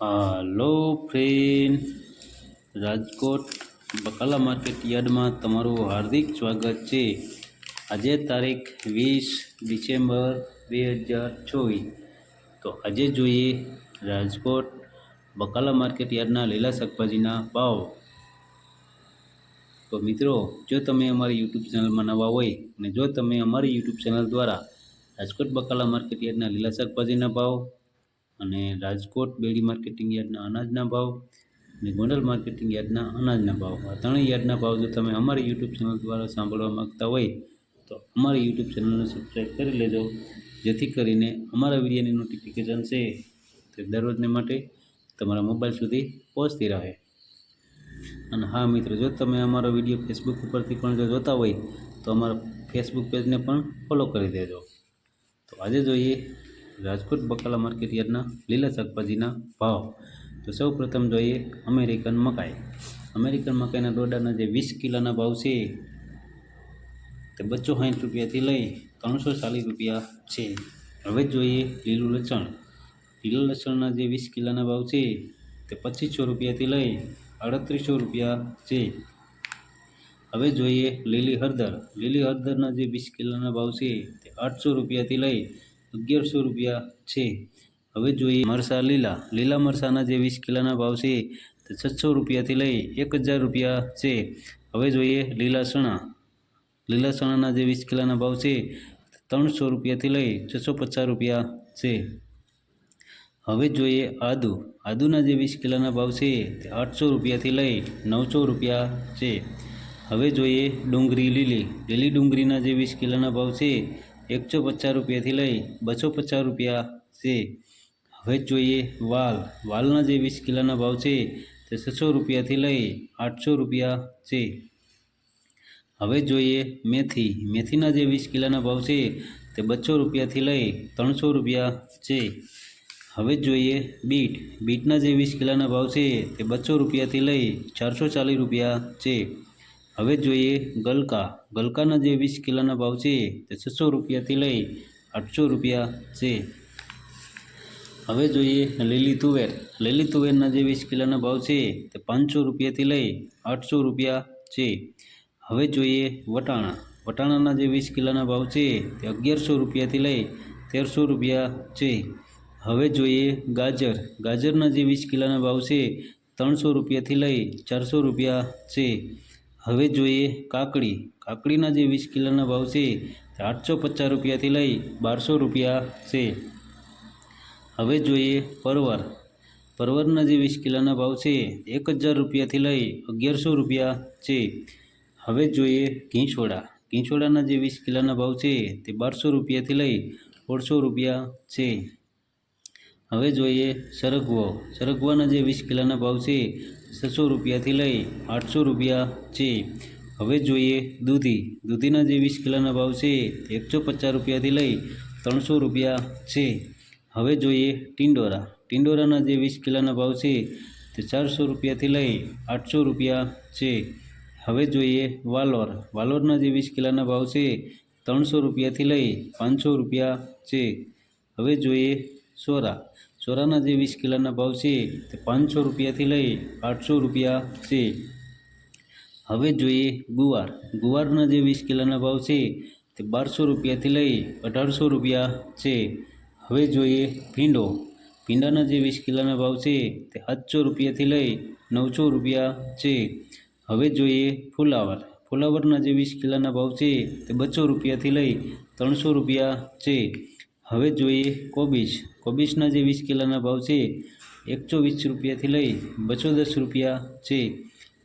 હાલો friend Rajkot, બકાલા market યાર્ડમાં તમારું હાર્દિક સ્વાગત છે. આજે તારીખ વીસ ડિસેમ્બર બે હજાર ચોવીસ. તો આજે જોઈએ રાજકોટ, બકાલા માર્કેટ યાર્ડના લીલા શાકભાજીના ભાવ. તો મિત્રો, જો તમે અમારી યુટ્યુબ ચેનલમાં નવા હોય અને જો તમે અમારી યુટ્યુબ ચેનલ દ્વારા રાજકોટ બકાલા માર્કેટ યાર્ડના લીલા શાકભાજીના ભાવ અને રાજકોટ બેડી માર્કેટિંગ યાર્ડના અનાજના ભાવ અને ગોંડલ માર્કેટિંગ યાર્ડના અનાજના ભાવ. આ ત્રણેય યાર્ડના ભાવ જો તમે અમારી યુટ્યુબ ચેનલ દ્વારા સાંભળવા માગતા હોય, તો અમારી યુટ્યુબ ચેનલને સબસ્ક્રાઈબ કરી લેજો. જેથી કરીને અમારા વિડીયોની નોટિફિકેશન છે તે દરરોજને માટે તમારા મોબાઈલ સુધી પહોંચતી રહે. અને હા મિત્રો, જો તમે અમારો વીડિયો ફેસબુક ઉપરથી પણ જો જોતા હોય, તો અમારા ફેસબુક પેજને પણ ફોલો કરી દેજો. તો આજે જોઈએ રાજકોટ બકાલા માર્કેટ યાર્ડના લીલા શાકભાજીના ભાવ. તો સૌ પ્રથમ જોઈએ અમેરિકન મકાઈ. અમેરિકન મકાઈના દોડાના જે વીસ કિલોના ભાવ છે, તે બસો સાઠ રૂપિયાથી લઈ ત્રણસો ચાલીસ રૂપિયા છે. હવે જોઈએ લીલું લસણ. લીલું લસણના જે વીસ કિલોના ભાવ છે, તે પચીસો રૂપિયાથી લઈ અડત્રીસો રૂપિયા છે. હવે જોઈએ લીલી હળદર. લીલી હળદરના જે વીસ કિલોના ભાવ છે, તે આઠસો રૂપિયાથી લઈ અગિયારસો રૂપિયા છે. હવે જોઈએ મરસા લીલા. લીલા મરસાના જે વીસ કિલોના ભાવ છે તે છસો રૂપિયાથી લઈ એક હજાર રૂપિયા છે. હવે જોઈએ લીલા ચણા. લીલા ચણાના જે વીસ કિલોના ભાવ છે ત્રણસો રૂપિયાથી લઈ છસો પચાસ રૂપિયા છે. હવે જોઈએ આદુ. આદુના જે વીસ કિલોના ભાવ છે તે આઠસો રૂપિયાથી લઈ નવસો રૂપિયા છે. હવે જોઈએ ડુંગળી લીલી. લીલી ડુંગળીના જે વીસ કિલોના ભાવ છે એકસો પચાસ રૂપિયાથી લઈ બસો પચાસ રૂપિયા છે. હવે જોઈએ વાલ. વાલના જે વીસ કિલોના ભાવ છે તે છસો રૂપિયાથી લઈ આઠસો રૂપિયા છે. હવે જોઈએ મેથી. મેથીના જે વીસ કિલોના ભાવ છે તે બસો રૂપિયાથી લઈ ત્રણસો રૂપિયા છે. હવે જોઈએ બીટ. બીટના જે વીસ કિલોના ભાવ છે તે બસો રૂપિયાથી લઈ ચારસો ચાલીસ રૂપિયા છે. હવે જોઈએ ગલકા. ગલકાના જે વીસ કિલોના ભાવ છે તે છસો રૂપિયાથી લઈ આઠસો રૂપિયા છે. હવે જોઈએ લીલી તુવેર. લીલી તુવેરના જે વીસ કિલોના ભાવ છે તે પાંચસો રૂપિયાથી લઈ આઠસો રૂપિયા છે. હવે જોઈએ વટાણા. વટાણાના જે વીસ કિલોના ભાવ છે તે અગિયારસો રૂપિયાથી લઈ તેરસો રૂપિયા છે. હવે જોઈએ ગાજર. ગાજરના જે વીસ કિલોના ભાવ છે ત્રણસો રૂપિયાથી લઈ ચારસો રૂપિયા છે. હવે જોઈએ કાકડી. કાકડીના જે વીસ કિલોના ભાવ છે તે આઠસો પચાસ રૂપિયાથી લઈ બારસો રૂપિયા છે. હવે જોઈએ પરવર. પરવરના જે વીસ કિલોના ભાવ છે એક હજાર રૂપિયાથી લઈ અગિયારસો રૂપિયા છે. હવે જોઈએ ઘીંછોડા ઘીંછોડાના જે વીસ કિલોના ભાવ છે તે બારસો રૂપિયાથી લઈ સોળસો રૂપિયા છે. હવે જોઈએ સરગવો. સરગવાના જે વીસ કિલોના ભાવ છે, છસો રૂપિયાથી લઈ આઠસો રૂપિયા છે. હવે જોઈએ દૂધી. દૂધીના જે વીસ કિલોના ભાવ છે, એકસો પચાસ રૂપિયાથી લઈ ત્રણસો રૂપિયા છે. હવે જોઈએ ટિંડોરા. ટિંડોરાના જે વીસ કિલોના ભાવ છે, તે ચારસો રૂપિયાથી લઈ આઠસો રૂપિયા છે. હવે જોઈએ વાલોર. વાલોરના જે વીસ કિલોના ભાવ છે, ત્રણસો રૂપિયાથી લઈ પાંચસો રૂપિયા છે. હવે જોઈએ સોરા. સોરાના જે વીસ કિલોના ભાવ છે, તે પાંચસો રૂપિયાથી લઈ આઠસો રૂપિયા છે. હવે જોઈએ ગુવાર. ગુવારના જે વીસ કિલોના ભાવ છે, તે બારસો રૂપિયાથી લઈ અઢારસો રૂપિયા છે. હવે જોઈએ ભીંડો. ભીંડાના જે વીસ કિલોના ભાવ છે, તે સાતસો રૂપિયાથી લઈ નવસો રૂપિયા છે. હવે જોઈએ ફુલાવર. ફુલાવરના જે વીસ કિલોના ભાવ છે, તે બસો રૂપિયાથી લઈ ત્રણસો રૂપિયા છે. હવે જોઈએ કોબીજ. કોબીજના જે વીસ કિલોના ભાવ છે એકસો વીસ રૂપિયાથી લઈ બસો દસ રૂપિયા છે.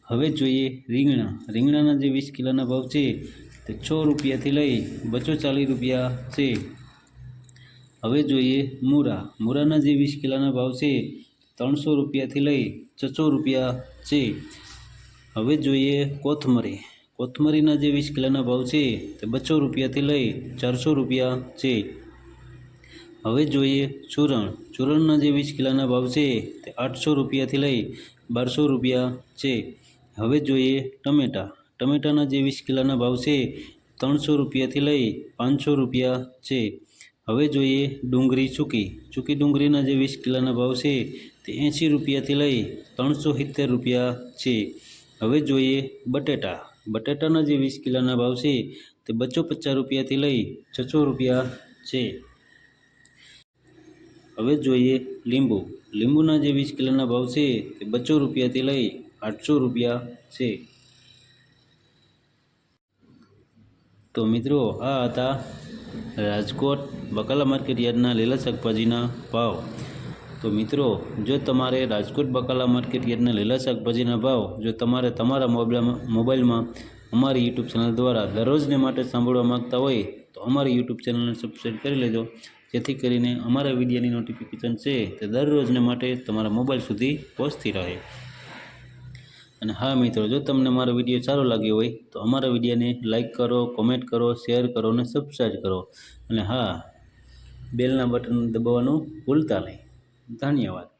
હવે જોઈએ રીંગણા. રીંગણાના જે વીસ કિલોના ભાવ છે, તે છ રૂપિયાથી લઈ બસો ચાલીસ રૂપિયા છે. હવે જોઈએ મૂરા. મૂરાના જે વીસ કિલોના ભાવ છે, ત્રણસો રૂપિયાથી લઈ છસો રૂપિયા છે. હવે જોઈએ કોથમરી. કોથમરીના જે વીસ કિલોના ભાવ છે, તે બસો રૂપિયાથી લઈ ચારસો રૂપિયા છે. હવે જોઈએ ચૂરણ. ચૂરણના જે વીસ કિલોના ભાવ છે તે આઠસો રૂપિયાથી લઈ બારસો રૂપિયા છે. હવે જોઈએ ટમેટાં. ટમેટાના જે વીસ કિલોના ભાવ છે ત્રણસો રૂપિયાથી લઈ પાંચસો રૂપિયા છે. હવે જોઈએ ડુંગળી ચૂકી ચૂકી ડુંગળીના જે વીસ કિલોના ભાવ છે તે એંશી રૂપિયાથી લઈ ત્રણસો સિત્તેર રૂપિયા છે. હવે જોઈએ બટેટા. બટેટાના જે વીસ કિલોના ભાવ છે તે બસો પચાસ રૂપિયાથી લઈ છસો રૂપિયા છે. હવે જોઈએ લીંબુ. લીંબુના જે વીસ કિલોના ભાવ છે તે બસો રૂપિયાથી લઈ આઠસો રૂપિયા છે. તો મિત્રો, આ હતા રાજકોટ બકાલા માર્કેટ યાર્ડના લીલા શાકભાજીના ભાવ. તો મિત્રો, જો તમારે રાજકોટ બકાલા માર્કેટ યાર્ડના લીલા શાકભાજીના ભાવ, જો તમારે તમારા મોબાઈલમાં મોબાઈલમાં અમારી યુટ્યુબ ચેનલ દ્વારા દરરોજને માટે સાંભળવા માગતા હોય, તો અમારી યુટ્યુબ ચેનલને સબસ્ક્રાઈબ કરી લેજો. જેથી કરીને અમારા વિડીયોની નોટિફિકેશન છે તે દરરોજને માટે તમારા મોબાઈલ સુધી પહોંચતી રહે. અને હા મિત્રો, જો તમને મારો વીડિયો સારો લાગ્યો હોય, તો અમારા વિડીયોને લાઇક કરો કોમેન્ટ કરો શેર કરો અને સબસ્ક્રાઈબ કરો. અને હા, બેલના બટન દબાવવાનું ભૂલતા નહીં. ધન્યવાદ.